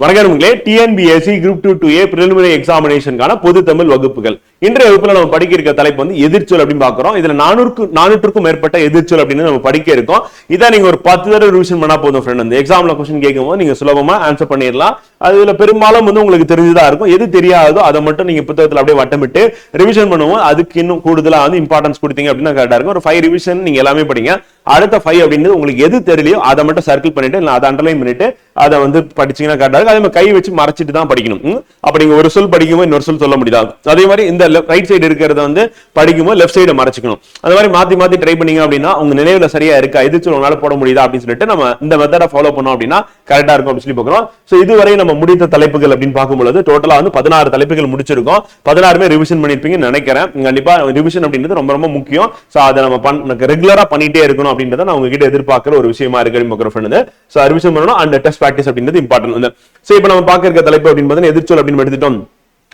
வணக்கம் நண்பர்களே. TNPSC group two two A preliminary எக்ஸாமினேஷனுக்கான பொது தமிழ் வகுப்புகள். இன்றைய வகுப்புல நம்ம படிக்க இருக்க தலைப்பு வந்து எதிர்ச்சொல் அப்படின்னு பாக்குறோம் இதுல நானூறுக்கு நானூற்றுக்கும் மேற்பட்ட எதிர்ச்சொல் அப்படின்னு நம்ம படிக்க இருக்கோம். இதான் நீங்க ஒரு பத்து தடவை ரிவிஷன் பண்ணா போதும் ஃப்ரெண்ட் வந்து எக்ஸாம்ல கொஸ்டின் கேட்கும்போது நீங்க சுலபமா ஆன்சர் பண்ணிடலாம். அதுல பெரும்பாலும் வந்து உங்களுக்கு தெரிஞ்சதா இருக்கும். எது தெரியாதோ அதை மட்டும் நீங்க புத்தகத்துல அப்படியே வட்டமிட்டு ரிவிஷன் பண்ணுவோம் அதுக்கு இன்னும் கூடுதலா வந்து இம்பார்ட்டன்ஸ் கொடுத்தீங்க அப்படின்னா கரெக்டா இருக்கும். ஒரு ஃபைவ் ரிவிஷன் நீங்க எல்லாமே படிங்க. அடுத்த ஃபைவ் அப்படின்றது உங்களுக்கு எது தெரியலையோ அதை மட்டும் சர்க்கிள் பண்ணிட்டு இல்லை அதை அண்டர்லைன் பண்ணிட்டு அதை வந்து படிச்சீங்கன்னா கரெக்டா இருக்கும். அதே மாதிரி கை வச்சு மறைச்சிட்டு தான் படிக்கணும். ம்? அப்ப நீங்க ஒரு சொல் படிக்கும்போது இன்னொரு சொல் சொல்ல முடியாது? அதே மாதிரி இந்த ரைட் சைடு இருக்கிறத வந்து படிக்கும்போது லெஃப்ட் சைடு மறைச்சிக்கணும். அந்த மாதிரி மாத்தி மாத்தி ட்ரை பண்ணீங்க அப்படின்னா உங்க நினைவுல சரியா இருக்கா? எதிர்த்து உங்களால போட முடியுதா அப்படின்னு சொல்லிட்டு நம்ம இந்த மெத்தடை ஃபாலோ பண்ணோம் அப்படின்னா கரெக்டா இருக்கும் அப்படின்னு சொல்லி பார்க்கிறோம் இதுவரை நம்ம முடித்த தலைப்புகள் அப்படின்னு பார்க்கும்போது டோட்டலா வந்து பதினாறு தலைப்புகள் முடிச்சிருக்கோம். பதினாறுமே ரிவிஷன் பண்ணிருப்பீங்கன்னு நினைக்கிறேன். கண்டிப்பா ரிவிஷன் அப்படின்றது ரொம்ப ரொம்ப முக்கியம். சோ அதை நம்ம ரெகுலரா பண்ணிட்டே இருக்கணும் அப்படின்றத நான் உங்ககிட்ட எதிர்பார்க்கிற ஒரு விஷயமா இருக்கு அப்படின்னு பார்க்குற ரிவிஷன் பண்ணணும் அண்ட் டெஸ்ட் ப்ராக்டிஸ் அப்படின்றது இம்பார்ட்டன்ட் வந்து சோ இப்போ நம்ம பார்க்க இருக்க தலைப்பு அப்படின்னு பார்த்தீங்கன்னா எதிர்ச்சொல் அப்படின்னு எடுத்துட்டோம்.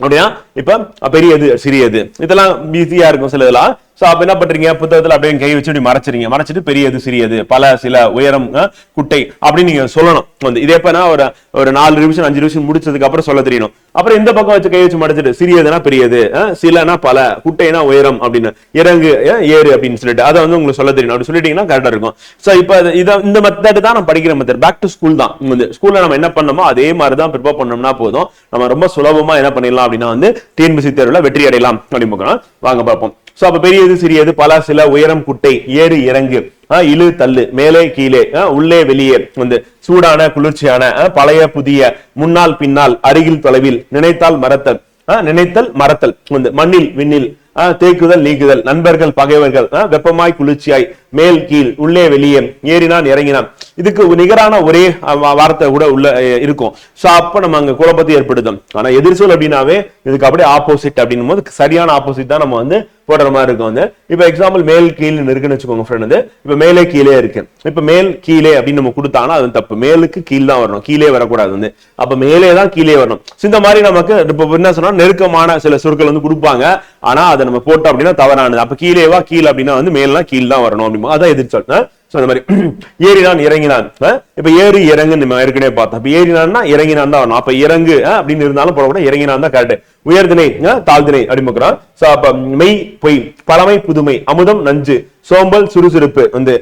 அப்படின்னா இப்ப பெரியது சிறியது. இதெல்லாம் ஈஸியா இருக்கும் சில இதெல்லாம் சோ அப்ப என்ன பண்றீங்க? புத்தகத்துல அப்படியே கை வச்சு இப்படி மறைச்சிருங்க. மறைச்சிட்டு பெரியது சிறியது பல சில உயரம் குட்டை அப்படின்னு நீங்க சொல்லணும். வந்து இதே பண்ணா ஒரு ஒரு நாலு நிமிஷம் அஞ்சு நிமிஷம் முடிச்சதுக்கு அப்புறம் சொல்ல தெரியணும். அப்புறம் இந்த பக்கம் வச்சு கை வச்சு மறைச்சிட்டு சிறியதுனா பெரியது சிலனா பல குட்டைனா உயரம் அப்படின்னு. இறங்கு ஏறு அப்படின்னு சொல்லிட்டு அதை வந்து உங்களுக்கு சொல்ல தெரியணும். அப்படி சொல்லிட்டீங்கன்னா கரெக்டா இருக்கும். சோ இப்ப இதை இந்த மெத்தட் தான் நம்ம படிக்கிற மெத்தட் பேக் டு ஸ்கூல் தான். வந்து ஸ்கூல்ல நம்ம என்ன பண்ணோமோ அதே மாதிரி தான் ப்ரிப்பேர் பண்ணோம்னா போதும். நம்ம ரொம்ப சுலபமா என்ன பண்ணிடலாம் அப்படின்னா வந்து டிஎன்பிசி தேர்வுல வெற்றி அடையலாம் அப்படின்னு பார்க்கலாம். வாங்க பார்ப்போம். சோ அப்ப பெரியது சிறியது பல சில உயரம் குட்டை ஏறு இறங்கு. ஆஹ் இழு தள்ளு மேலே கீழே ஆஹ் உள்ளே வெளியே வந்து சூடான குளிர்ச்சியான பழைய புதிய முன்னால் பின்னால் அருகில் தொலைவில் நினைத்தால் மறத்தல் ஆஹ் நினைத்தல் மறத்தல் வந்து மண்ணில் விண்ணில் தேக்குதல் நீக்குதல் நண்பர்கள் பகைவர்கள் ஆஹ் வெப்பமாய் குளிர்ச்சியாய் மேல் கீழ் உள்ளே வெளியே ஏறினான் இறங்கினான் இதுக்கு நிகரான ஒரே வார்த்தை கூட உள்ள இருக்கும். சோ அப்ப நம்ம அங்க குழப்பத்தை ஏற்படுத்தும். ஆனா எதிர்சொல் அப்படின்னாவே இதுக்கு அப்படியே ஆப்போசிட் அப்படின்னும் போது சரியான ஆப்போசிட் தான் நம்ம வந்து போடுற மாதிரி இருக்கும். வந்து இப்ப எக்ஸாம்பிள் மேல் கீழ் இருக்குன்னு வச்சுக்கோங்க ஃப்ரெண்ட் வந்து. இப்ப மேலே கீழே இருக்கு. இப்ப மேல் கீழே அப்படின்னு நம்ம கொடுத்தாங்கன்னா அது தப்பு. மேலுக்கு கீழ் தான் வரணும். கீழே வரக்கூடாது வந்து. அப்ப மேலே தான் கீழே வரணும். இந்த மாதிரி நமக்கு இப்ப என்ன சொன்னா நெருக்கமான சில சொற்கள் வந்து கொடுப்பாங்க. ஆனா அதை நம்ம போட்டோம் அப்படின்னா தவறானது. அப்ப கீழேவா கீழ் அப்படின்னா வந்து மேல்னா கீழ் தான் வரணும் அப்படிமா. அதான் எதிர்த்து ஆ? அந்த மாதிரி ஏறினான் இறங்கினான். இப்போ இப்ப ஏறி இறங்கு நம்ம ஏற்கனவே பார்த்தோம். அப்ப ஏறினான்னா இறங்கினான் தான் வரணும். அப்ப இறங்கு அப்படின்னு இருந்தாலும் போடக்கூடாது இறங்கினான் தான் கரெக்ட் உயர்தினை தாழ்தினை தாழ்திணை அப்படின்னு பார்க்கிறோம். அப்ப மெய் பொய் பழமை புதுமை அமுதம் நஞ்சு சோம்பல் சுறுசுறுப்பு வந்து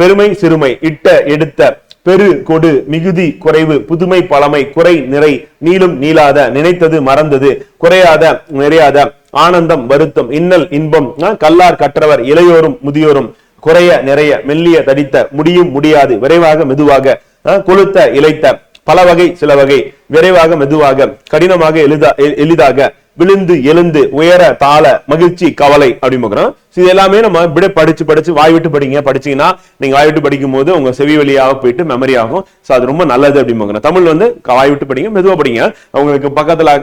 பெருமை சிறுமை இட்ட எடுத்த பெரு கொடு மிகுதி குறைவு புதுமை பழமை குறை நிறை நீளும் நீளாத நினைத்தது மறந்தது குறையாத நிறையாத ஆனந்தம் வருத்தம் இன்னல் இன்பம் கல்லார் கற்றவர் இளையோரும் முதியோரும் குறைய நிறைய மெல்லிய தடித்த முடியும் முடியாது விரைவாக மெதுவாக கொளுத்த கொழுத்த இளைத்த பல வகை சில வகை விரைவாக மெதுவாக கடினமாக எளிதா எ- எளிதாக விழுந்து எழுந்து உயர தாள மகிழ்ச்சி கவலை அப்படின்னு இது எல்லாமே நம்ம இப்படியே படிச்சு படிச்சு வாய் விட்டு படிங்க. படிச்சீங்கன்னா நீங்க வாய் விட்டு படிக்கும் போது உங்க செவி வழியாக போயிட்டு மெமரி ஆகும். ஸோ அது ரொம்ப நல்லது அப்படின்னு பார்க்கிறோம் தமிழ் வந்து வாய் விட்டு படிங்க மெதுவா படிங்க. உங்களுக்கு பக்கத்துல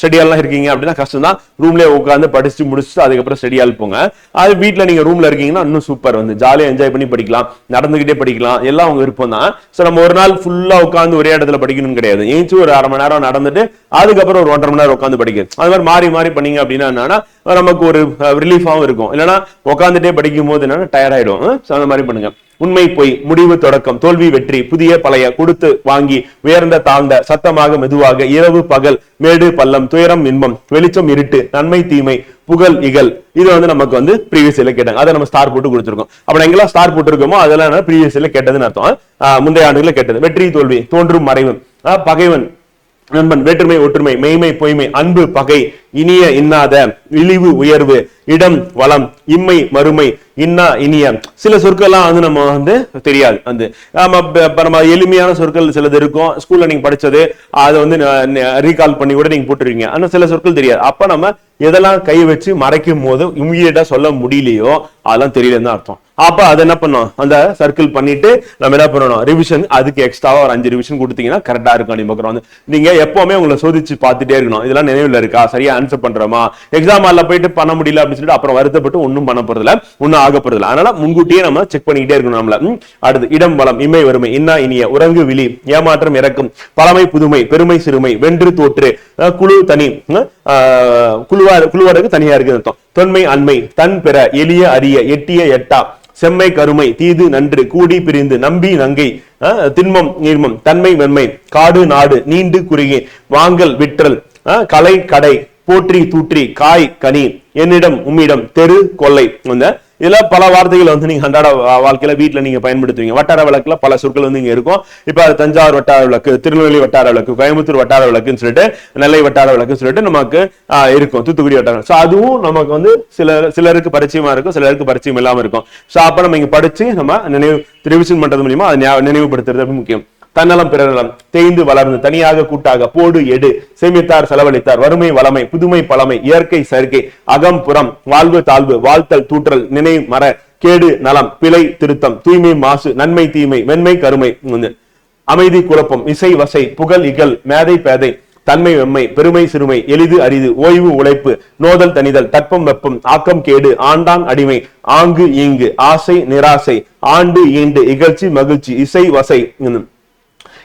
ஸ்டடியாலாம் இருக்கீங்க அப்படின்னா கஷ்டம் தான் ரூம்லயே உட்காந்து படிச்சு முடிச்சுட்டு அதுக்கப்புறம் ஸ்டடியால் போங்க. அது வீட்டில் நீங்க ரூம்ல இருக்கீங்கன்னா இன்னும் சூப்பர் வந்து. ஜாலியா என்ஜாய் பண்ணி படிக்கலாம். நடந்துகிட்டே படிக்கலாம். எல்லாம் உங்க விருப்பம் தான். ஸோ நம்ம ஒரு நாள் ஃபுல்லா உட்காந்து ஒரே இடத்துல படிக்கணும்னு கிடையாது. ஏஞ்சி ஒரு அரை மணி நேரம் நடந்துட்டு அதுக்கப்புறம் ஒரு ஒன்றரை மணி நேரம் உட்காந்து படிக்கிறது அது மாதிரி மாறி மாறி பண்ணீங்க அப்படின்னா என்னன்னா நமக்கு ஒரு ரிலீஃபாகவும் இருக்கும். இல்லைன்னா உட்காந்துட்டே படிக்கும் போது என்னன்னா டயர்ட் ஆயிடும். அந்த மாதிரி பண்ணுங்க. உண்மை பொய் முடிவு தொடக்கம் தோல்வி வெற்றி புதிய பழைய கொடுத்து வாங்கி உயர்ந்த தாழ்ந்த சத்தமாக மெதுவாக இரவு பகல் மேடு பள்ளம் துயரம் இன்பம் வெளிச்சம் இருட்டு நன்மை தீமை புகழ் இகல் இது வந்து நமக்கு வந்து ப்ரீவியஸ் இயர்ல கேட்டாங்க. அதை நம்ம ஸ்டார் போட்டு கொடுத்துருக்கோம். அப்ப எங்கெல்லாம் ஸ்டார் போட்டிருக்கோமோ அதெல்லாம் ப்ரீவியஸ் இயர்ல கேட்டதுன்னு அர்த்தம். முந்தைய ஆண்டுகளில் கேட்டது. வெற்றி தோல்வி தோன்றும் மறைவு. பகைவன் நண்பன் வேற்றுமை ஒற்றுமை மெய்மை பொய்மை அன்பு பகை இனிய இன்னாத இழிவு உயர்வு இடம் வளம் இம்மை மறுமை இன்னா இனிய. சில சொற்கள்லாம் வந்து நம்ம வந்து தெரியாது. வந்து நம்ம நம்ம எளிமையான சொற்கள் சிலது இருக்கும். ஸ்கூல்ல நீங்க படிச்சது அதை வந்து ரீகால் பண்ணி கூட நீங்க போட்டுருவீங்க. ஆனா சில சொற்கள் தெரியாது. அப்ப நம்ம எதெல்லாம் கை வச்சு மறைக்கும் போது இமீடியட்டா சொல்ல முடியலையோ அதெல்லாம் தெரியலன்னு தான் அர்த்தம். அப்ப அதை என்ன பண்ணோம்? அந்த சர்க்கிள் பண்ணிட்டு நம்ம என்ன பண்ணணும்? ரிவிஷன் அதுக்கு எக்ஸ்ட்ராவா ஒரு அஞ்சு ரிவிஷன் கொடுத்தீங்கன்னா கரெக்டா இருக்கும் அப்படின்னு பார்க்குறோம். வந்து நீங்க எப்பவுமே உங்களை சோதிச்சு பார்த்துட்டே இருக்கணும். இதெல்லாம் நினைவுல இருக்கா? சரியா ஆன்சர் பண்றோமா? எக்ஸாம் ஹாலில் போயிட்டு பண்ண முடியல அப்படின்னு சொல்லிட்டு அப்புறம் வருத்தப்பட்டு ஒன்றும் பண்ண போறதில்ல. ஒன்னும் ஆக அதனால முன்கூட்டியே நம்ம செக் பண்ணிக்கிட்டே இருக்கணும் நம்மள. அடுத்து இடம் வளம் இம்மை வறுமை இன்னா இனிய உறங்கு விழி ஏமாற்றம் இறக்கும் பழமை புதுமை பெருமை சிறுமை வென்று தோற்று குழு தனி குழுவா குழுவாருக்கு தனியா இருக்கு அர்த்தம். தொன்மை அண்மை தன் பெற எளிய அரிய எட்டிய எட்டா செம்மை கருமை தீது நன்று கூடி பிரிந்து நம்பி நங்கை திண்மம் நீர்மம் தன்மை வெண்மை காடு நாடு நீண்டு குறுகி வாங்கல் விற்றல் கலை கடை போற்றி தூற்றி காய் கனி என்னிடம் உம்மிடம் தெரு கொல்லை இதில் பல வார்த்தைகள் வந்து நீங்கள் அன்றாட வா- வீட்டில் நீங்கள் பயன்படுத்துவீங்க. வட்டார வழக்கில் பல சொற்கள் வந்து இங்கே இருக்கும். இப்போ அது தஞ்சாவூர் வட்டார விளக்கு திருநெல்வேலி வட்டார விளக்கு கோயம்புத்தூர் வட்டார விளக்குன்னு சொல்லிட்டு நெல்லை வட்டார விளக்குன்னு சொல்லிட்டு நமக்கு இருக்கும். தூத்துக்குடி வட்டாரம் ஸோ அதுவும் நமக்கு வந்து சில சிலருக்கு பரிச்சயமாக இருக்கும் சிலருக்கு பரிச்சயம் இல்லாமல் இருக்கும். ஸோ அப்போ நம்ம இங்கே படித்து நம்ம நினைவு ரிவிஷன் பண்ணுறது மூலியமாக அதை நினைவுபடுத்துறது முக்கியம். தன்னலம் பிறநலம் தேய்ந்து வளர்ந்து தனியாக கூட்டாக போடு எடு சேமித்தார் செலவழித்தார் வறுமை வளமை புதுமை பழமை இயற்கை செயற்கை அகம் புறம் வாழ்வு தாழ்வு வாழ்த்தல் தூற்றல் நினைவு மர கேடு நலம் பிழை திருத்தம் தூய்மை மாசு நன்மை தீமை வெண்மை கருமை அமைதி குழப்பம் இசை வசை புகழ் இகழ் மேதை பேதை தன்மை வெம்மை பெருமை சிறுமை எளிது அரிது ஓய்வு உழைப்பு நோதல் தனிதல் தட்பம் வெப்பம் ஆக்கம் கேடு ஆண்டான் அடிமை ஆங்கு ஈங்கு ஆசை நிராசை ஆண்டு ஈண்டு இகழ்ச்சி மகிழ்ச்சி இசை வசை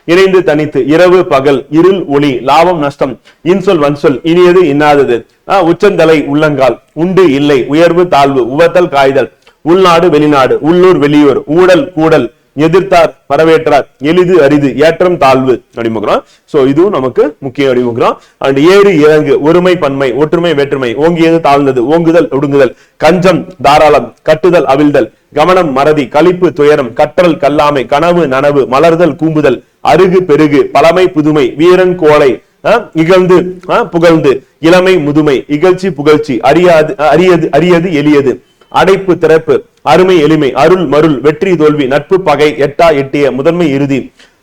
இணைந்து தனித்து இரவு பகல் இருள் ஒளி லாபம் நஷ்டம் இன்சொல் வன்சொல் இனியது இன்னாதது. உச்சந்தலை உள்ளங்கால் உண்டு இல்லை உயர்வு தாழ்வு உவத்தல் காய்தல் உள்நாடு வெளிநாடு உள்ளூர் வெளியூர் ஊடல் கூடல் எதிர்த்தார் வரவேற்றார் எளிது அரிது ஏற்றம் தாழ்வு அப்படிமுக்கிறோம் சோ இதுவும் நமக்கு முக்கிய அறிமுகிறோம் அண்ட் ஏறு இறங்கு ஒருமை பன்மை ஒற்றுமை வேற்றுமை ஓங்கியது தாழ்ந்தது ஓங்குதல் ஒடுங்குதல் கஞ்சம் தாராளம் கட்டுதல் அவிழ்தல் கவனம் மறதி கழிப்பு துயரம் கற்றல் கல்லாமை கனவு நனவு மலர்தல் கூம்புதல் அருகு பெருகு பழமை புதுமை வீரன் கோலை இகழ்ந்து புகழ்ந்து இளமை முதுமை இகழ்ச்சி புகழ்ச்சி அறியாது அரியது அரியது எளியது. அடைப்பு திறப்பு அருமை எளிமை அருள் மருள் வெற்றி தோல்வி நட்பு பகை எட்டா எட்டிய முதன்மை இறுதி.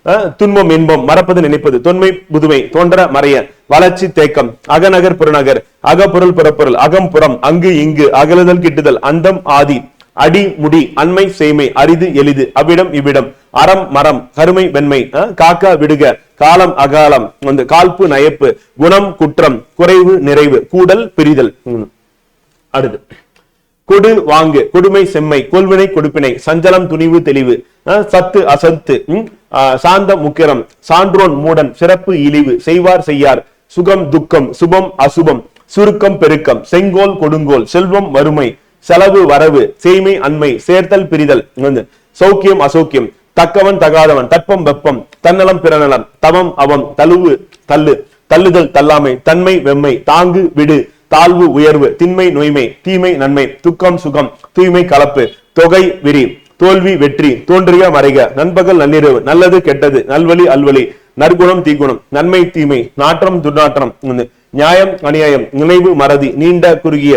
அஹ், துன்பம் இன்பம் மறப்பது நினைப்பது தொன்மை புதுமை தோன்ற மறைய வளர்ச்சி தேக்கம் அகநகர் புறநகர் அகப்பொருள் புறப்பொருள் அகம் புறம் அங்கு இங்கு அகலுதல் கிட்டுதல் அந்தம் ஆதி. அடி முடி அண்மை சேமை அரிது எளிது அவ்விடம் இவ்விடம் அறம் மரம் கருமை வெண்மை காக்கா விடுக காலம் அகாலம் வந்து காழ்ப்பு நயப்பு குணம் குற்றம் குறைவு நிறைவு கூடல் பிரிதல். அடுத்து. கொடு வாங்கு கொடுமை செம்மை கொள்வினை கொடுப்பினை சஞ்சலம் துணிவு தெளிவு சத்து அசத்து சாந்த சாந்தம் முக்கிரம் சான்றோன் மூடன் சிறப்பு இழிவு செய்வார் செய்யார் சுகம் துக்கம் சுபம் அசுபம் சுருக்கம் பெருக்கம் செங்கோல் கொடுங்கோல் செல்வம் வறுமை செலவு வரவு சேய்மை அண்மை சேர்த்தல் பிரிதல் வந்து சௌக்கியம் அசௌக்கியம் தக்கவன் தகாதவன் தட்பம் வெப்பம் தன்னலம் பிறநலம் தவம் அவம் தழுவு தள்ளு தள்ளுதல் தள்ளாமை தன்மை வெம்மை தாங்கு விடு தாழ்வு உயர்வு திண்மை நொய்மை தீமை நன்மை துக்கம் சுகம் தூய்மை கலப்பு தொகை விரி தோல்வி வெற்றி தோன்றிய மறைக நண்பகல் நள்ளிரவு நல்லது கெட்டது நல்வழி அல்வழி நற்குணம் தீக்குணம் நன்மை தீமை நாற்றம் துர்நாற்றம் நியாயம் அநியாயம் நினைவு மறதி நீண்ட குறுகிய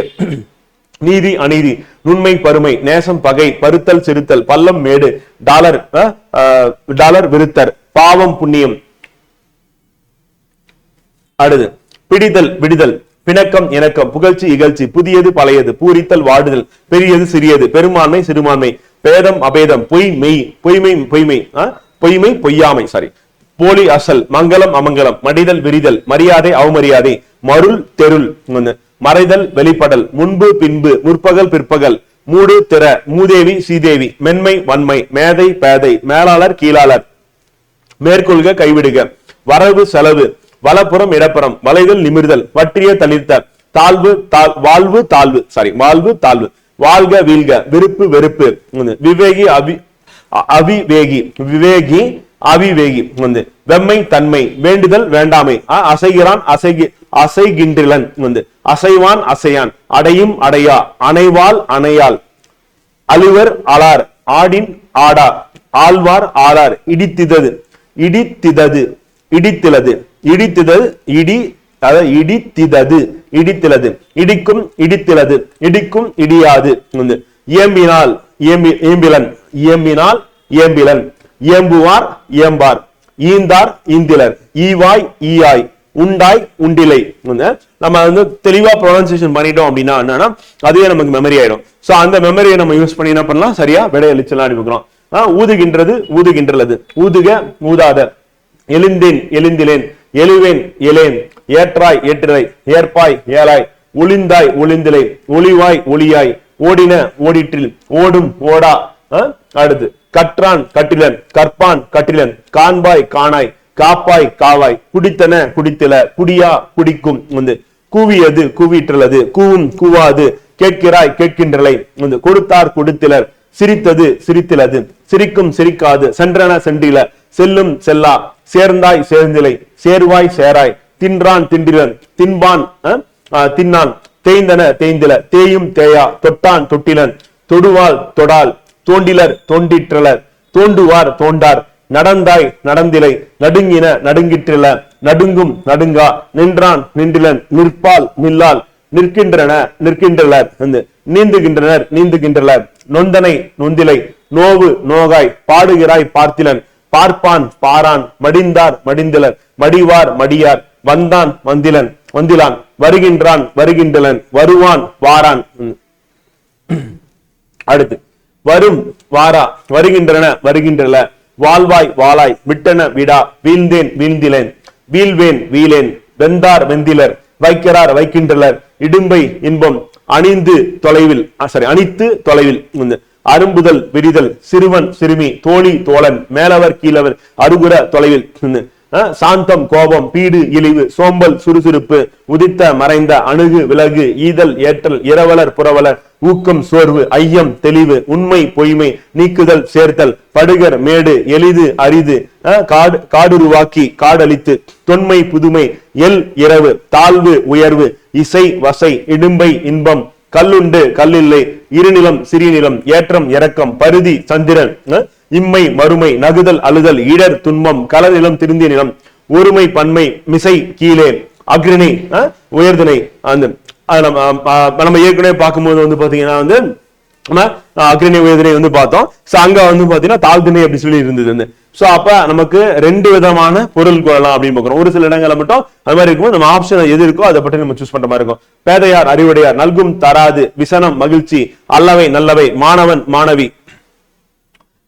நீதி அநீதி நுண்மை பருமை நேசம் பகை பருத்தல் சிறுத்தல் பள்ளம் மேடு டாலர் டாலர் விருத்தர் பாவம் புண்ணியம். அடுது பிடிதல் விடுதல் பிணக்கம் இணக்கம் புகழ்ச்சி இகழ்ச்சி புதியது பழையது பூரித்தல் வாடுதல் பெரியது சிறியது பெரும்பான்மை சிறுபான்மை பேதம் அபேதம் பொய் மெய் பொய்மை பொய்மை பொய்மை பொய்யாமை சாரி போலி அசல் மங்களம் அமங்கலம் மடிதல் விரிதல் மரியாதை அவமரியாதை மருள் தெருள் மறைதல் வெளிப்படல் முன்பு பின்பு முற்பகல் பிற்பகல் மூடு திற மூதேவி சீதேவி மென்மை வன்மை மேதை பேதை மேலாளர் கீழாளர். மேற்கொள்க கைவிடுக. வரவு செலவு வலப்புறம் இடப்புறம் வளைதல் நிமிர்தல் வற்றிய தளிர்த்த தாழ்வு தாழ் வாழ்வு தாழ்வு சாரி வாழ்வு தாழ்வு. வாழ்க வீழ்க விருப்பு வெறுப்பு. விவேகி அவி அவிவேகி விவேகி அவிவேகி வந்து வெம்மை தன்மை வேண்டுதல் வேண்டாமை. அசைகிறான் அசைகி அசைகின்றிலன். வந்து அசைவான் அசையான். அடையும் அடையா. அணைவால் அணையால் அழுவர் அலார். ஆடின் ஆடா. ஆழ்வார் ஆடார் இடித்திதது. இடித்திதது. இடித்திலது. இடித்திதது. இடி அதாவது இடித்திதது. இடித்திலது. இடிக்கும் இடித்திலது. இடிக்கும் இடியாது. வந்து இயம்பினால் இயம்பிலன். இயம்பினால் இயம்பிலன். இயம்புவார் இயம்பார். ஈந்தார் ஈந்திலர். ஈவாய் ஈயாய். உண்டாய் உண்டிலை. நம்ம வந்து தெளிவாக ப்ரொனன்சியேஷன் பண்ணிட்டோம் அப்படின்னா என்னன்னா அதுவே நமக்கு மெமரி ஆயிடும். சோ அந்த மெமரியை நம்ம யூஸ் பண்ணி என்ன பண்ணலாம்? சரியா விடை அளிச்சலாம் அனுப்பிக்கிறோம். ஆஹ் ஊதுகின்றது ஊதுக ஊதாத. எழுந்தேன் எழுந்திலேன். எழுவேன் எலேன் ஏற்றாய் ஏற்றிலை. ஏற்பாய் ஏலாய் ஒளிந்தாய் ஒளிந்திலை. ஒளிவாய் ஒளியாய். ஓடின ஓடிற்றில். ஓடும் ஓடா. அடுத்து. கற்றான் கட்டிலன். கற்பான் கட்டிலன். காண்பாய் காணாய். காப்பாய் காவாய். குடித்தன குடித்தில. குடியா குடிக்கும். வந்து கூவியது கூவிற்றலது கூவும் கூவாது கேட்கிறாய் கேட்கின்றலை. கொடுத்தார் கொடுத்திலர். சிரித்தது சிரித்திலது. சிரிக்கும் சிரிக்காது. சென்றன சென்றில. செல்லும் செல்லா. சேர்ந்தாய் சேர்ந்திலை. சேர்வாய் சேராய். தின்றான் தின்றிலன். தின்பான் தின்னான். தேய்ந்தன தேய்ந்தில. தேயும் தேயா. தொட்டான் தொட்டிலன். தொடுவாள் தொடால் தோண்டிலர் தோண்டிற்றலர். தோண்டுவார் தோண்டார். நடந்தாய் நடந்திலை நடுங்கின நடுங்கிற்றில நடுங்கும் நடுங்கா நின்றான் நின்றிலன் நிற்பால் நில்லால் நிற்கின்றன நிற்கின்றனர் நீந்துகின்றனர் நீந்துகின்றனர் நொந்தனை நொந்திலை நோவு நோகாய் பாடுகிறாய் பார்த்திலன் பார்ப்பான் பாரான் மடிந்தார் மடிந்திலன் மடிவார் மடியார் வந்தான் வந்திலன் வந்திலான் வருகின்றான் வருகின்றலன் வருவான் வாரான் அடுத்து வரும் வாரா வருகின்றன வருகின்றன வாழ்வாய் வாளாய் விட்டன விடா வீழ்ந்தேன் வீழ்ந்திலேன். வீழ்வேன் வீழேன். வெந்தார் வெந்திலர். வைக்கிறார் வைக்கின்றனர். இடும்பை இன்பம். அணிந்து தொலைவில். சாரி அணித்து தொலைவில். அரும்புதல் விரிதல். சிறுவன் சிறுமி. தோழி தோழன். மேலவர் கீழவர். அருகுற தொலைவில். சாந்தம் கோபம் பீடு இழிவு சோம்பல் சுறுசுறுப்பு உதித்த மறைந்த அணுகு விலகு ஈதல் ஏற்றல் இரவலர் புறவலர் ஊக்கம் சோர்வு ஐயம் தெளிவு உண்மை பொய்மை நீக்குதல் சேர்த்தல் படுகர் மேடு எளிது அரிது காடு காடுருவாக்கி காடழித்து தொன்மை புதுமை எல் இரவு தாழ்வு உயர்வு இசை வசை இடும்பை இன்பம் கல்லுண்டு கல்லில்லை இருநிலம் சிறிநிலம் ஏற்றம் இறக்கம் பருதி சந்திரன் இம்மை மறுமை நகுதல் அழுதல் இடர் துன்பம் கலர் நிலம் திருந்திய நிலம் ஒருமை பன்மை மிசை கீழே அக்ரிணை உயர்தினை உயர்திணை அந்த நம்ம நம்ம ஏற்கனவே பார்க்கும்போது வந்து பாத்தீங்கன்னா வந்து நம்ம அக்ரிணை உயர்திணை வந்து பார்த்தோம். சோ அங்க வந்து பாத்தீங்கன்னா தாழ்திணை அப்படி சொல்லி இருந்தது வந்து. சோ அப்ப நமக்கு ரெண்டு விதமான பொருள் கொள்ளலாம் அப்படின்னு பார்க்கிறோம். ஒரு சில இடங்களில் மட்டும் அது மாதிரி இருக்கும் நம்ம ஆப்ஷன் எது இருக்கோ அதை பற்றி நம்ம சூஸ் பண்ற மாதிரி இருக்கும். பேதையார் அறிவுடையார் நல்கும் தராது விசனம் மகிழ்ச்சி அல்லவை நல்லவை மாணவன் மாணவி.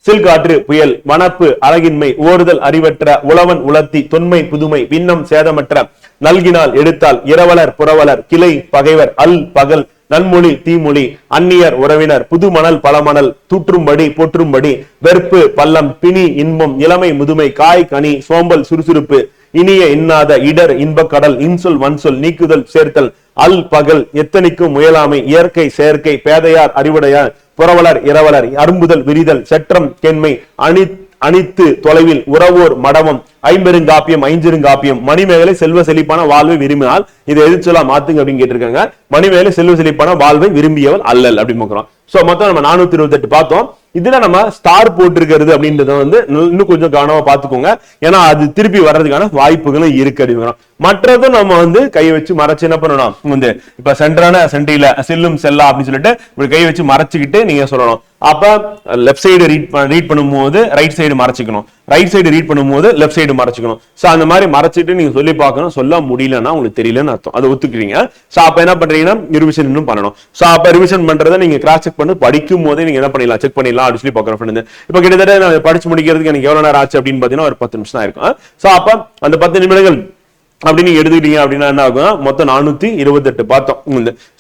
சில்காற்று புயல் வனப்பு அழகின்மை ஓடுதல் அறிவற்ற உழவன் உலர்த்தி தொன்மை புதுமை விண்ணம் சேதமற்ற நல்கினால் எடுத்தால் இரவலர் புறவலர் கிளை பகைவர் அல் பகல் நன்மொழி தீமொழி அந்நியர் உறவினர் புதுமணல் பழமணல் தூற்றும்படி போற்றும்படி வெறுப்பு பள்ளம் பிணி இன்பம் இளமை முதுமை காய் கனி சோம்பல் சுறுசுறுப்பு இனிய இன்னாத இடர் இன்பக்கடல் இன்சொல் வன்சொல் நீக்குதல் சேர்த்தல் அல் பகல் எத்தனைக்கும் முயலாமை இயற்கை செயற்கை பேதையார் அறிவுடையார் புறவலர் இரவலர் அரும்புதல் விரிதல் செற்றம் கெண்மை அணி அணித்து தொலைவில் உறவோர் மடவம் ஐம்பெருங்காப்பியம் ஐஞ்சிருங்காப்பியம் மணிமேகலை செல்வ செழிப்பான வாழ்வை விரும்பினால் இதை எதிர்ச்சொல்லா மாத்துங்க அப்படின்னு கேட்டிருக்காங்க. மணிமேகலை செல்வ செழிப்பான வாழ்வை விரும்பியவள் அல்லல் அப்படின்னு பார்க்கிறோம். சோ மொத்தம் நம்ம நானூத்தி இருபத்தி எட்டு பார்த்தோம். இதுல நம்ம ஸ்டார் போட்டிருக்கிறது அப்படின்றத வந்து இன்னும் கொஞ்சம் கவனமா பாத்துக்கோங்க ஏன்னா அது திருப்பி வர்றதுக்கான வாய்ப்புகளும் இருக்கு அப்படிங்கிறோம் மற்றதும் நம்ம வந்து கை வச்சு மறைச்சு என்ன பண்ணணும்? வந்து இப்ப சென்டரான சென்ட்ரில செல்லும் செல்லா அப்படின்னு சொல்லிட்டு இப்படி கை வச்சு மறைச்சுக்கிட்டு நீங்க சொல்லணும். அப்போ லெஃப்ட் சைடு ரீட் ரீட் பண்ணும்போது ரைட் சைடு மறைச்சிக்கணும். ரைட் சைடு ரீட் பண்ணும்போது லெஃப்ட் சைடு மறைச்சிக்கணும். ஸோ அந்த மாதிரி மறைச்சிட்டு நீங்கள் சொல்லி பார்க்கணும். சொல்ல முடியலன்னா உங்களுக்கு தெரியலன்னு அர்த்தம். அதை ஒத்துக்கிறீங்க. ஸோ அப்போ என்ன பண்ணுறீங்கன்னா ரிவிஷன் இன்னும் பண்ணணும். ஸோ அப்போ ரிவிஷன் பண்ணுறதை நீங்கள் கிராஸ் செக் பண்ணி படிக்கும் போதே நீங்கள் என்ன பண்ணிடலாம்? செக் பண்ணிடலாம் அப்படின்னு சொல்லி பார்க்குறோம் ஃப்ரெண்டு இப்போ கிட்டத்தட்ட நான் படிச்சு முடிக்கிறதுக்கு எனக்கு எவ்வளோ நேரம் ஆச்சு அப்படின்னு பார்த்தீங்கன்னா ஒரு பத்து நிமிஷம் தான் இருக்கும். ஸோ அப்போ அந்த பத்து நிமிடங்கள் அப்படின்னு எடுத்துக்கிட்டீங்க அப்படின்னா என்ன ஆகும்? மொத்தம் நானூத்தி இருபத்தெட்டு. பார்த்தோம்.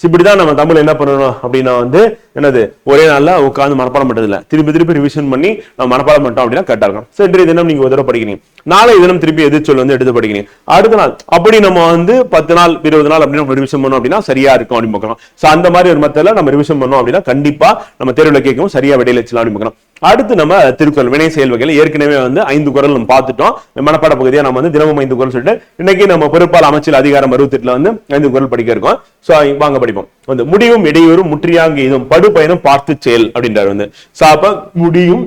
இப்படிதான் நம்ம தமிழ் என்ன பண்ணணும் அப்படின்னா வந்து என்னது? ஒரே நாள்ல உட்காந்து மனப்பாடம் பண்றது திருப்பி திருப்பி ரிவிஷன் பண்ணி நம்ம மனப்பாடம் பண்ணிட்டோம் அப்படின்னா கரெக்டா இருக்கும். சரி இன்றைய தினம் நீங்க ஒரு தடவை படிக்கிறீங்க. நாளை தினம் திருப்பி எதிர்ச்சொல் வந்து எடுத்து படிக்கிறீங்க. அடுத்த நாள் அப்படி நம்ம வந்து பத்து நாள் இருபது நாள் அப்படின்னு நம்ம ரிவிஷன் பண்ணோம் அப்படின்னா சரியா இருக்கும் அப்படின்னு பார்க்கலாம். சோ அந்த மாதிரி ஒரு மத்தியில நம்ம ரிவிஷன் பண்ணோம் அப்படின்னா கண்டிப்பா நம்ம தேர்வுல கேட்கவும் சரியா விடையில வச்சலாம் அப்படின்னு பார்க்கலாம். அடுத்து நம்ம திருக்குறள் வினை செயல்வகையில் ஏற்கனவே வந்து ஐந்து குரல் நம்ம பார்த்துட்டோம். மனப்பாட பகுதியா நம்ம வந்து தினமும் ஐந்து குரல் சொல்லிட்டு இன்னைக்கு நம்ம பொறுப்பால் அமைச்சர் அதிகாரம் அறுபத்தெட்டுல வந்து ஐந்து குரல் படிக்க இருக்கோம். சோ வாங்க படிப்போம். வந்து முடிவும் இடையூறும் முற்றியாங்க இதுவும் படுபயனும் பார்த்து செயல் அப்படின்றாரு வந்து. சோ அப்ப முடியும்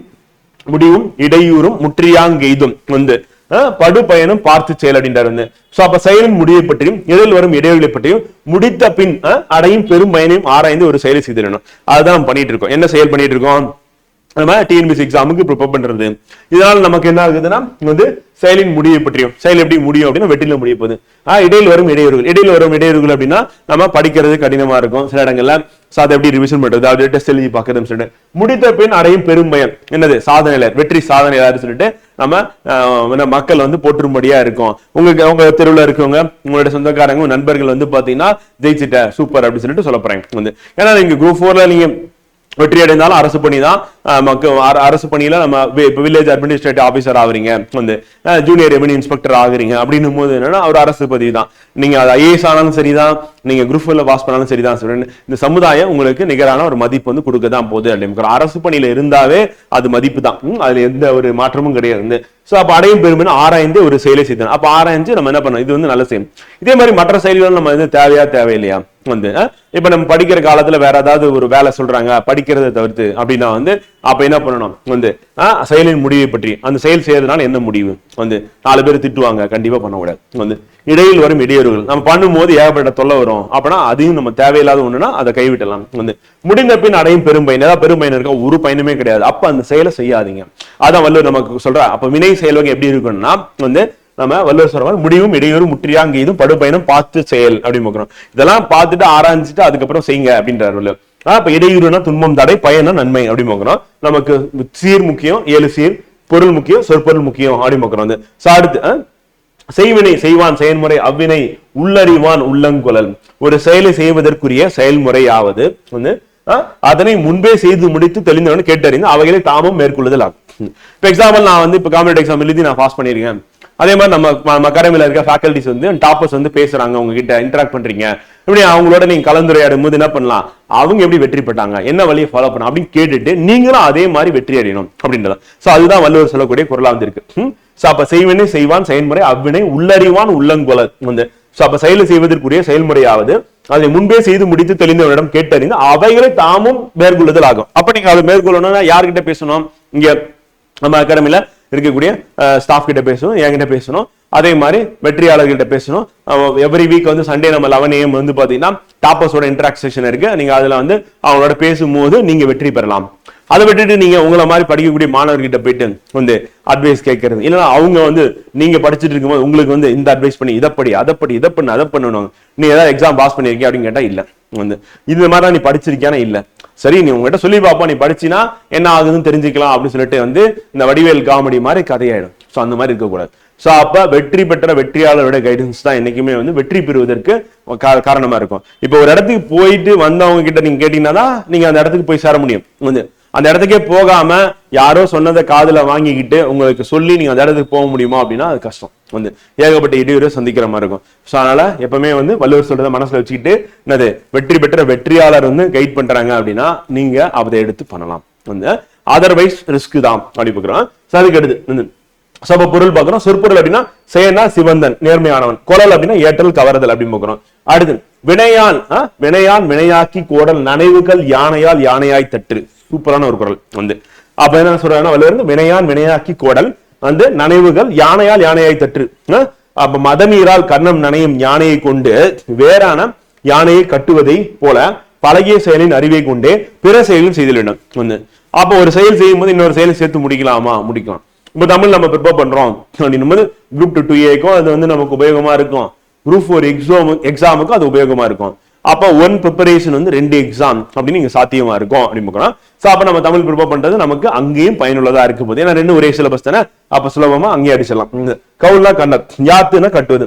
முடிவும் இடையூறும் முற்றியாங்கெய்தும் வந்து படு படுபயனும் பார்த்து செயல் அப்படின்றார் வந்து. சோ அப்ப செயலின் முடிவை பற்றியும் இடையில் வரும் இடைவெளி பற்றியும் முடித்த பின் அடையும் பெரும் பயனையும் ஆராய்ந்து ஒரு செயலை செய்திடணும். அதுதான் பண்ணிட்டு இருக்கோம். என்ன செயல் பண்ணிட்டு இருக்கோம்? நம்ம டிஎன்பிசி எக்ஸாமுக்கு ப்ரிப்பேர் பண்றது. இதனால நமக்கு என்ன ஆகுதுன்னா வந்து செயலின் முடிவை பற்றியும் செயல் எப்படி முடியும் அப்படின்னா வெட்டில முடிய போகுது. ஆஹ் இடையில் வரும் இடையூறுகள். இடையில் வரும் இடையூறுகள் அப்படின்னா நம்ம படிக்கிறது கடினமா இருக்கும். சில இடங்கள்ல so அதை எப்படி ரிவிஷன் பண்றது? அப்படி டெஸ்ட் எழுதி பார்க்கறதுன்னு சொல்லிட்டு. முடித்த பின் அடையும் பெரும் பயம் என்னது? சாதனையாளர் வெற்றி சாதனையாளர் சொல்லிட்டு நம்ம மக்கள் வந்து போற்றும்படியா இருக்கும். உங்களுக்கு உங்க தெருவில் இருக்கவங்க உங்களோட சொந்தக்காரங்க நண்பர்கள் வந்து பாத்தீங்கன்னா ஜெயிச்சிட்ட சூப்பர் அப்படின்னு சொல்லிட்டு சொல்ல போறேன் வந்து ஏன்னா நீங்க குரூப் ஃபோர்ல நீங்க வெற்றி அடைந்தாலும் அரசு பணி தான் மக்க- அரசு பணியில நம்ம வில்லேஜ் அட்மினிஸ்ட்ரேட்டிவ் ஆஃபீஸர் ஆகுறீங்க வந்து ஜூனியர் ரெவன்யூ இன்ஸ்பெக்டர் ஆகுறீங்க அப்படின்னும் போது என்னன்னா ஒரு அரசு பதவி தான் நீங்க அது ஐஏஎஸ் ஆனாலும் சரிதான் நீங்க குரூப் ஃபோர்ல பாஸ் பண்ணாலும் சரிதான் சொல்றேன். இந்த சமுதாயம் உங்களுக்கு நிகரான ஒரு மதிப்பு வந்து கொடுக்க தான் போகுது அப்படின்னு அரசு பணியில இருந்தாவே அது மதிப்பு தான் ம், அதுல எந்த ஒரு மாற்றமும் கிடையாது. ஸோ அப்போ அடையும் பெருமைன்னு ஆராய்ந்து ஒரு செயலை செய்தோம் அப்போ ஆராய்ஞ்சு நம்ம என்ன பண்ணோம் இது வந்து நல்ல செயல். இதே மாதிரி மற்ற செயல்கள் நம்ம வந்து தேவையா தேவையில்லையா? வந்து அஹ், இப்ப நம்ம படிக்கிற காலத்துல வேற ஏதாவது ஒரு வேலை சொல்றாங்க படிக்கிறதை தவிர்த்து அப்படின்னா வந்து அப்ப என்ன பண்ணணும்? வந்து செயலின் முடிவை பற்றி அந்த செயல் செய்யறதுனால என்ன முடிவு? வந்து நாலு பேர் திட்டுவாங்க கண்டிப்பா பண்ணக்கூடாது. வந்து இடையில் வரும் இடையூறுகள். நம்ம பண்ணும்போது ஏகப்பட்ட தொல்லை வரும். அப்படின்னா அதையும் நம்ம தேவையில்லாத ஒண்ணுனா அதை கைவிட்டலாம். வந்து முடிந்த பின் அடையும் பெரும் பயன் ஏதாவது பெரும் பயன் இருக்கா? ஒரு பயனுமே கிடையாது. அப்ப அந்த செயலை செய்யாதீங்க. அதான் வள்ளுவர் நமக்கு சொல்ற அப்ப வினை செயல்வகை எப்படி இருக்கும்னா வந்து நம்ம வள்ளுவர் சொல்ற முடிவும் இடையூறு முற்றியாங்க இதுவும் படுபயணம் பார்த்து செயல் அப்படின்னு பார்க்கணும் இதெல்லாம் பார்த்துட்டு ஆராய்ஞ்சிட்டு அதுக்கப்புறம் செய்யுங்க அப்படின்றார் வள்ளுவர். ஆஹ் இப்ப இடையூறுனா துன்பம் தடை பயணம் நன்மை அப்படின்னு பார்க்கணும் நமக்கு சீர் முக்கியம் ஏழு சீர் பொருள் முக்கியம் சொற்பொருள் முக்கியம் அப்படின்னு பார்க்கணும் வந்து அடுத்து செய்வினை செய்வான் செயல்முறை அவ்வினை உள்ளறிவான் உள்ளங்குழல். ஒரு செயலை செய்வதற்குரிய செயல்முறையாவது வந்து அதனை முன்பே செய்து முடித்து தெளிந்தவன் கேட்டறிந்து அவைகளை தாமும் மேற்கொள்ளுதல் ஆகும் இப்போ எக்ஸாம்பிள் நான் வந்து இப்போ காம்படிட்டிவ் எக்ஸாம் எழுதி நான் பாஸ் பண்ணியிருக்கேன். அதே மாதிரி நம்ம நம்ம அகாடமியில் இருக்க ஃபேக்கல்டிஸ் வந்து டாப்பர்ஸ் வந்து பேசுறாங்க உங்ககிட்ட இன்டராக்ட் பண்றீங்க. இப்படி அவங்களோட நீங்க கலந்துரையாடும் போது என்ன பண்ணலாம்? அவங்க எப்படி வெற்றி பெற்றாங்க? என்ன வழியை ஃபாலோ பண்ண அப்படின்னு கேட்டுட்டு நீங்களும் அதே மாதிரி வெற்றி அடையணும் அப்படின்றத சோ அதுதான் வள்ளுவர் சொல்லக்கூடிய குரலா வந்திருக்கு. சோ அப்ப செய்வனே செய்வான் செயல்முறை அவ்வினை உள்ளறிவான் உள்ளங்குல வந்து. சோ அப்ப செயலை செய்வதற்குரிய செயல்முறையாவது அதை முன்பே செய்து முடித்து தெளிந்தவரிடம் கேட்டறிந்து அவைகளை தாமும் மேற்கொள்ளுதல் ஆகும். அப்ப நீங்க அதை மேற்கொள்ளணும்னா யார்கிட்ட பேசணும்? இங்க நம்ம அகாடமில இருக்கக்கூடிய ஸ்டாஃப் கிட்ட பேசணும் என்கிட்ட பேசணும். அதே மாதிரி வெற்றியாளர்கிட்ட பேசணும். எவ்ரி வீக் வந்து சண்டே நம்ம லெவன் ஏஎம் வந்து பாத்தீங்கன்னா டாப்பர்ஸோட இன்டராக்ஷன் இருக்கு. நீங்க அதுல வந்து அவங்களோட பேசும்போது நீங்க வெற்றி பெறலாம். அதை விட்டுட்டு நீங்க உங்களை மாதிரி படிக்கக்கூடிய மாணவர்கிட்ட போயிட்டு வந்து அட்வைஸ் கேட்கறது. இல்லைன்னா அவங்க வந்து நீங்க படிச்சுட்டு இருக்கும்போது உங்களுக்கு வந்து இந்த அட்வைஸ் பண்ணி இதை படி அதை படி இதை பண்ணு அதை பண்ணணும் நீ ஏதாவது எக்ஸாம் பாஸ் பண்ணிருக்கிய அப்படின்னு கேட்டா இல்ல. வந்து இந்த மாதிரி நீ படிச்சிருக்கியானா இல்லை. சரி நீ உங்ககிட்ட சொல்லி பார்ப்போம் நீ படிச்சினா என்ன ஆகுதுன்னு தெரிஞ்சுக்கலாம் அப்படின்னு சொல்லிட்டு வந்து இந்த வடிவேல் காமெடி மாதிரி கதையாயிடும். ஸோ அந்த மாதிரி இருக்கக்கூடாது. ஸோ அப்ப வெற்றி பெற்ற வெற்றியாளரோட கைடன்ஸ் தான் என்னைக்குமே வந்து வெற்றி பெறுவதற்கு கா- காரணமா இருக்கும். இப்போ ஒரு இடத்துக்கு போயிட்டு வந்தவங்க கிட்ட நீங்க கேட்டீங்கன்னா தான் நீங்க அந்த இடத்துக்கு போய் சேர முடியும். வந்து அந்த இடத்துக்கே போகாம யாரோ சொன்னதை காதில் வாங்கிக்கிட்டு உங்களுக்கு சொல்லி நீங்க அந்த இடத்துக்கு போக முடியுமா அப்படின்னா அது கஷ்டம். வந்து ஏகப்பட்ட இடையூறு சந்திக்கிற மாதிரி இருக்கும். ஸோ அதனால எப்பவுமே வந்து வள்ளுவர் சொல்றதை மனசுல வச்சுக்கிட்டு என்னது வெற்றி பெற்ற வெற்றியாளர் வந்து கைட் பண்றாங்க அப்படின்னா நீங்க அதை எடுத்து பண்ணலாம். வந்து அதர்வைஸ் ரிஸ்க் தான் அப்படி பாக்குறோம் So அதுக்கு அடுத்து சப பொருள் பாக்குறோம் சொற்பொருள் அப்படின்னா செயனா சிவந்தன் நேர்மையானவன். குரல் அப்படின்னா ஏற்றல் கவர்தல் அப்படின்னு பாக்குறோம் அடுத்து வினையான் வினையான் வினையாக்கி கோடல் நனைவுகள் யானையால் யானையாய் தட்டு சூப்பரான ஒரு குரல். வந்து அப்ப என்ன சொல்றாங்கன்னா வள்ளுவர் வினையான் வினையாக்கி கோடல் வந்து நனைவுகள் யானையால் யானையாய் தற்று. அப்ப மதமீரால் கர்ணம் நனையும் யானையை கொண்டு வேறான யானையை கட்டுவதை போல பழகிய செயலின் அறிவை கொண்டே பிற செயலும் செய்திட ஒன்று வந்து அப்ப ஒரு செயல் செய்யும் போது இன்னொரு செயலை சேர்த்து முடிக்கலாமா? முடிக்கலாம். இப்ப தமிழ் நம்ம ப்ரிப்பேர் பண்றோம். அப்படின்னும் போது குரூப் டூ டூ ஏக்கும் அது வந்து நமக்கு உபயோகமா இருக்கும். குரூப் ஃபோர் எக்ஸாம் எக்ஸாமுக்கும் அது உபயோகமா இருக்கும். அப்ப ஒன் ப்ரிப்பரேஷன் வந்து ரெண்டு எக்ஸாம் அப்படின்னு இங்க சாத்தியமா இருக்கும் அப்படின்னு ஸோ சோ அப்ப நம்ம தமிழ் ப்ரிப்பேர் பண்றது நமக்கு அங்கேயும் பயனுள்ளதா இருக்கு போது ஏன்னா ரெண்டு ஒரே சிலபஸ் தானே? அப்ப சுலபமா அங்கேயே அடிச்சிடலாம். கவுல்லா கண்ணத் யாத்துன்னா கட்டுவது.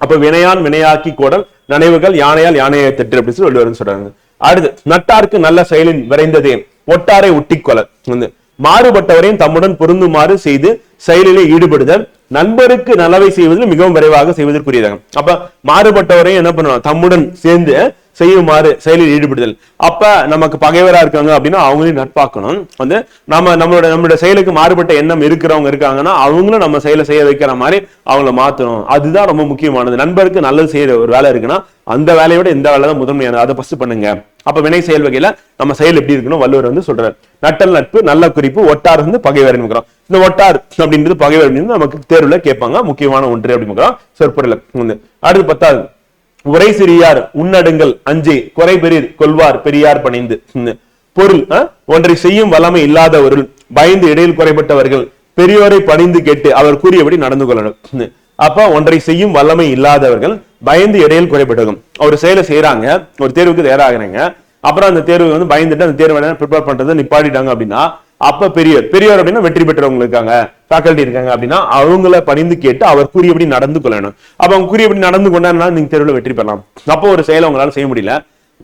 அப்ப வினையான் வினையாக்கி கோடல் நனைவுகள் யானையால் யானையை திட்டு அப்படின்னு சொல்லி சொல்றாங்க. அடுத்து நட்டார்க்கு நல்ல செயலின் விரைந்ததே ஒட்டாரை ஒட்டிக்கொல வந்து மாறுபட்டவரையும் தம்முடன் பொருந்துமாறு செய்து செயலிலே ஈடுபடுதல் நண்பருக்கு நலவை செய்வதில் மிகவும் விரைவாக செய்வதற்குரியதாகும். அப்ப மாறுபட்டவரையும் என்ன பண்ணுவாங்க தம்முடன் சேர்ந்து செய்யுமாறு செயலில் ஈடுபடுதல். அப்ப நமக்கு பகைவரா இருக்காங்க அப்படின்னா அவங்களையும் நட்பாக்கணும். வந்து நம்ம நம்மளோட நம்மளோட செயலுக்கு மாறுபட்ட எண்ணம் இருக்கிறவங்க இருக்காங்கன்னா அவங்களும் நம்ம செயலை செய்ய வைக்கிற மாதிரி அவங்கள மாத்தணும். அதுதான் ரொம்ப முக்கியமானது. நண்பருக்கு நல்லது செய்யற ஒரு வேலை இருக்குன்னா அந்த வேலையை விட இந்த வேலை தான் முதன்மையானது. அதை ஃபர்ஸ்ட் பண்ணுங்க. அப்ப வினை செயல் வகையில நம்ம செயல் எப்படி இருக்கணும்? வள்ளுவர் வந்து சொல்றாரு. நட்டல் நட்பு நல்ல குறிப்பு ஒட்டார் வந்து பகைவர் இருக்கிறோம் இந்த ஒட்டார் அப்படின்றது பகைவர் அப்படின்னு நமக்கு தேர்வுல கேட்பாங்க. முக்கியமான ஒன்று அப்படின்னு சொற்பொருள் வந்து அடுத்து பத்தாவது. உரை சிறியார் உன்னடுங்கள் அஞ்சே குறை பெரியர் கொள்வார் பெரியார் பணிந்து. பொருள் ஒன்றை செய்யும் வல்லமை இல்லாதவர்கள் பயந்து இடையில் குறைபட்டவர்கள் பெரியோரை பணிந்து கேட்டு அவர் கூறியபடி நடந்து கொள்ளணும். அப்ப ஒன்றை செய்யும் வல்லமை இல்லாதவர்கள் பயந்து இடையில் குறைபட்டவர்கள். ஒரு செயலை செய்யறாங்க ஒரு தேர்வுக்கு தயாராகிறாங்க அப்புறம் அந்த தேர்வு வந்து பயந்துட்டு அந்த தேர்வு ப்ரிப்பேர் பண்றதை நிப்பாடிட்டாங்க அப்படின்னா அப்ப பெரியவர் பெரியவர் அப்படின்னா வெற்றி பெற்றவங்க இருக்காங்க. ஃபேக்கல்டி இருக்காங்க அப்படின்னா அவங்கள பணிந்து கேட்டு அவர் கூறியபடி நடந்து கொள்ளணும். அப்ப அவங்க கூறியபடி நடந்து கொண்டாருன்னா நீங்க தெருவில் வெற்றி பெறலாம். அப்போ ஒரு செயலை உங்களால செய்ய முடியல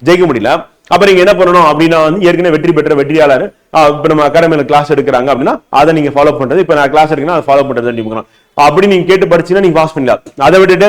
ஜெயிக்க முடியல. அப்ப நீங்க என்ன பண்ணணும் அப்படின்னா வந்து ஏற்கனவே வெற்றி பெற்ற வெற்றியாளர் ஆஹ் இப்ப நம்ம அகாடமியில கிளாஸ் எடுக்கிறாங்க அப்படின்னா அதை நீங்க ஃபாலோ பண்றது. இப்ப நான் கிளாஸ் எடுக்கணும் அதை ஃபாலோ பண்றது அப்படின்னு அப்படி நீங்க கேட்டு படிச்சீங்கன்னா நீங்க பாஸ் பண்ணலாம். அதை விட்டுட்டு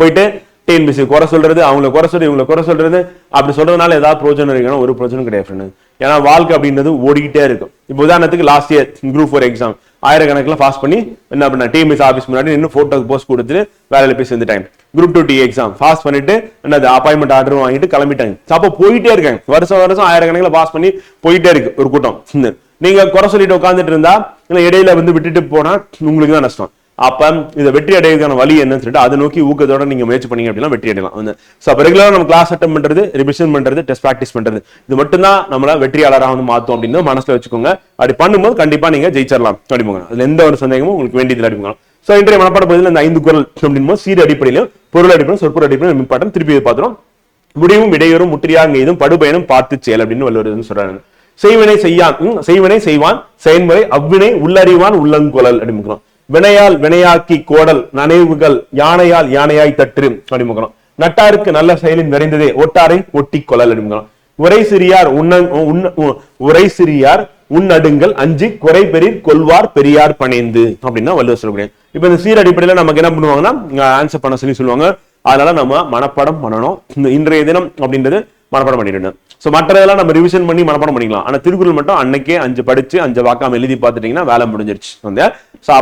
போயிட்டு டிஎன்பிசி குறை சொல்றது அவங்கள குறை சொல்லி இவங்களை குறை சொல்றது அப்படி சொல்றதுனால ஏதாவது பிரோஜனம் இருக்கணும் ஒரு பிரோஜனம் கிடையாது. ஏன்னா வாழ்க்கை அப்படின்றது ஓடிக்கிட்டே இருக்கும். இப்போ உதாரணத்துக்கு last year group four exam ஆயிரக்கணக்கில் பாஸ் பண்ணி என்ன பண்ண டிஎம்எஸ் ஆஃபீஸ் முன்னாடி இன்னும் ஃபோட்டோக்கு போஸ்ட் கொடுத்துட்டு வேலையில் போய் சேர்ந்துட்டாங்க. Group two D exam pass பண்ணிட்டு என்னது அப்பாயின்மெண்ட் ஆர்டர் வாங்கிட்டு கிளம்பிட்டாங்க. அப்போ போயிட்டே இருக்காங்க வருஷம் வருஷம் ஆயிரக்கணக்கில் பாஸ் பண்ணி போயிட்டே இருக்கு ஒரு கூட்டம். நீங்க குறை சொல்லிட்டு உட்காந்துட்டு இருந்தா இல்லை இடையில வந்து விட்டுட்டு போனா உங்களுக்கு தான் நஷ்டம். அப்ப இதை வெற்றி அடைவதற்கான வழி என்னன்னு சொல்லிட்டு அதை நோக்கி ஊக்கத்தோட நீங்க முயற்சி பண்ணீங்க அப்படின்னா வெற்றி அடையலாம். வந்து ஸோ அப்போ ரெகுலராக நம்ம கிளாஸ் அட்டம் பண்றது ரிவிஷன் பண்றது டெஸ்ட் ப்ராக்டிஸ் பண்றது இது மட்டும்தான் நம்மள வெற்றியாளராக வந்து மாத்தோம் அப்படின்னு மனசுல வச்சுக்கோங்க. அப்படி பண்ணும்போது கண்டிப்பா நீங்க ஜெயிச்சிடலாம் அப்படிங்க அதுல எந்த ஒரு சந்தேகமும் உங்களுக்கு வேண்டியதில் அடிப்போங்க ஸோ இன்றைய மனப்பாட பகுதியில் இந்த ஐந்து குரல் அப்படின்போது சீர் அடிப்படையிலும் பொருள் அடிப்படையிலும் சொற்பொருள் அடிப்படையிலும் இம்பார்ட்டன் திருப்பி பார்த்துரும் முடிவும் இடையூறும் முற்றியாக எய்தும் படுபயனும் பார்த்து செயல் அப்படின்னு வள்ளுவர் சொல்றாங்க செய்வனை செய்யான் ம், செய்வனை செய்வான் செயன்முறை அவ்வினை உள்ளறிவான் உள்ளங்குழல் அப்படிங்கிறோம் வினையால் வினையாக்கி கோடல் நனைவுகள் யானையால் யானையாய் தற்று அப்படிங்கிறோம் நட்டாருக்கு நல்ல செயலின் விரைந்ததே ஒட்டாரை ஒட்டி கொள்ளல் அப்படிங்கிறோம் உரை சிறியார் உன்ன உ- உரை சிறியார் உன்னடுங்கள் அஞ்சு குறை பெரிய கொள்வார் பெரியார் பணிந்து அப்படின்னா வள்ளுவர் சொல்லக்கூடிய இப்ப இந்த சீர் அடிப்படையில நமக்கு என்ன பண்ணுவாங்கன்னா ஆன்சர் பண்ண சொல்லி சொல்லுவாங்க. அதனால நம்ம மனப்பாடம் பண்ணணும். இந்த இன்றைய தினம் அப்படின்றது மனப்பாடம் பண்ணிடணும். ஸோ மற்றதெல்லாம் நம்ம ரிவிஷன் பண்ணி மனப்பாடம் பண்ணிக்கலாம். ஆனா திருக்குறள் மட்டும் அன்னைக்கே அஞ்சு படிச்சு அஞ்சு வாக்காம எழுதி பார்த்துட்டீங்கன்னா வேலை முடிஞ்சிருச்சு. வந்து ஸோ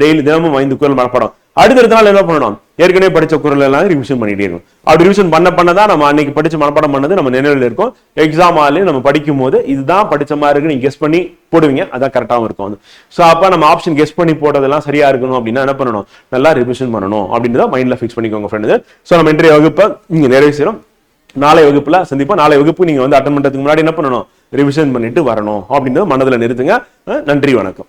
டெய்லி தினமும் ஐந்து குரல் மனப்பாடம். அடுத்தடுத்த நாள் என்ன பண்ணணும்? ஏற்கனவே படிச்ச குரல் எல்லாம் ரிவிஷன் பண்ணிட்டே இருக்கும் அப்படி ரிவிஷன் பண்ண பண்ண தான் நம்ம அன்னைக்கு படிச்சு மனப்பாடம் பண்ணது நம்ம நினைவில் இருக்கும். எக்ஸாம் ஆலையும் நம்ம படிக்கும் போது இதுதான் படிச்ச மாதிரி இருக்கு நீங்க கெஸ் பண்ணி போடுவீங்க. அதான் கரெக்டாகவும் இருக்கும். வந்து ஸோ அப்போ நம்ம ஆப்ஷன் கெஸ் பண்ணி போட்டதெல்லாம் சரியா இருக்கணும் அப்படின்னா என்ன பண்ணணும்? நல்லா ரிவிஷன் பண்ணணும் அப்படின்றத மைண்ட்ல ஃபிக்ஸ் பண்ணிக்கோங்க ஃப்ரெண்டு ஸோ நம்ம இன்றைய வகுப்பை நீங்க நிறைவு செய்யறோம். நாளை வகுப்புல சந்திப்போம். நாளை வகுப்பு நீங்க வந்து அட்டன் பண்றதுக்கு முன்னாடி என்ன பண்ணணும்? ரிவிஷன் பண்ணிட்டு வரணும் அப்படின்றத மனதில் நிறுத்துங்க. நன்றி வணக்கம்.